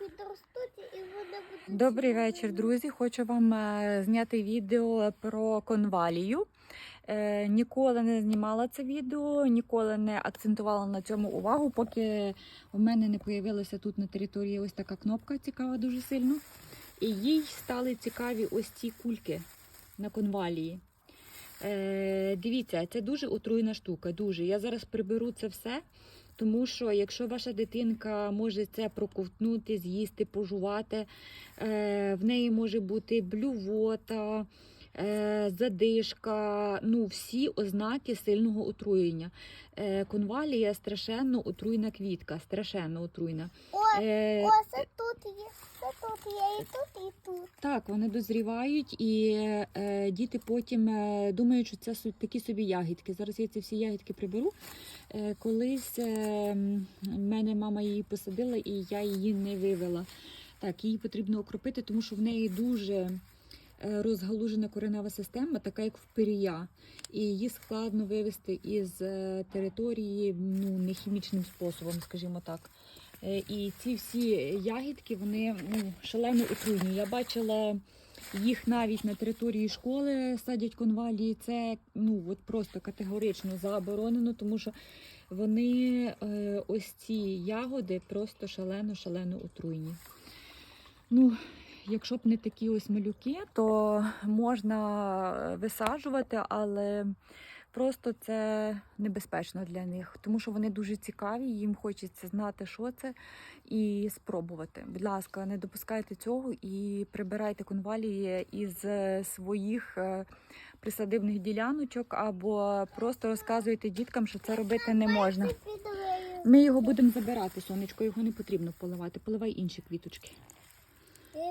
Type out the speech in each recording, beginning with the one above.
підростуть і вони будуть. Добрий вечір, друзі. Хочу вам е, зняти відео про конвалію. Е, Ніколи не знімала це відео, ніколи не акцентувала на цьому увагу, поки в мене не появилася тут на території ось така кнопка цікава дуже сильно. І їй стали цікаві ось ці кульки на конвалії. Е, дивіться, це дуже отруйна штука. Дуже. Я зараз приберу це все, тому що якщо ваша дитинка може це проковтнути, з'їсти, пожувати, е, в неї може бути блювота, задишка, ну всі ознаки сильного отруєння. Е, конвалія страшенно отруйна квітка, страшенно отруйна. О, Е, о, це тут є, це тут є, і тут, і тут. Так, вони дозрівають, і е, діти потім е, думають, що це такі собі ягідки. Зараз я ці всі ягідки приберу. Е, колись е, в мене мама її посадила, і я її не вивела. Так, її потрібно окропити, тому що в неї дуже е, розгалужена коренева система, така як в пирія. І її складно вивести із е, території ну, не хімічним способом, скажімо так. Е, І ці всі ягідки, вони ну, шалено отруйні. Я бачила їх навіть на території школи садять конвалії. Це ну, от просто категорично заборонено, тому що вони е, ось ці ягоди просто шалено-шалено отруйні. Ну, якщо б не такі ось малюки, то можна висаджувати, але просто це небезпечно для них, тому що вони дуже цікаві, їм хочеться знати, що це, і спробувати. Будь ласка, не допускайте цього і прибирайте конвалії із своїх е, присадибних діляночок, або просто розказуйте діткам, що це робити не можна. Ми його будемо забирати, сонечко, його не потрібно поливати. Поливай інші квіточки.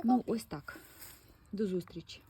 Ну, ось так. До зустрічі.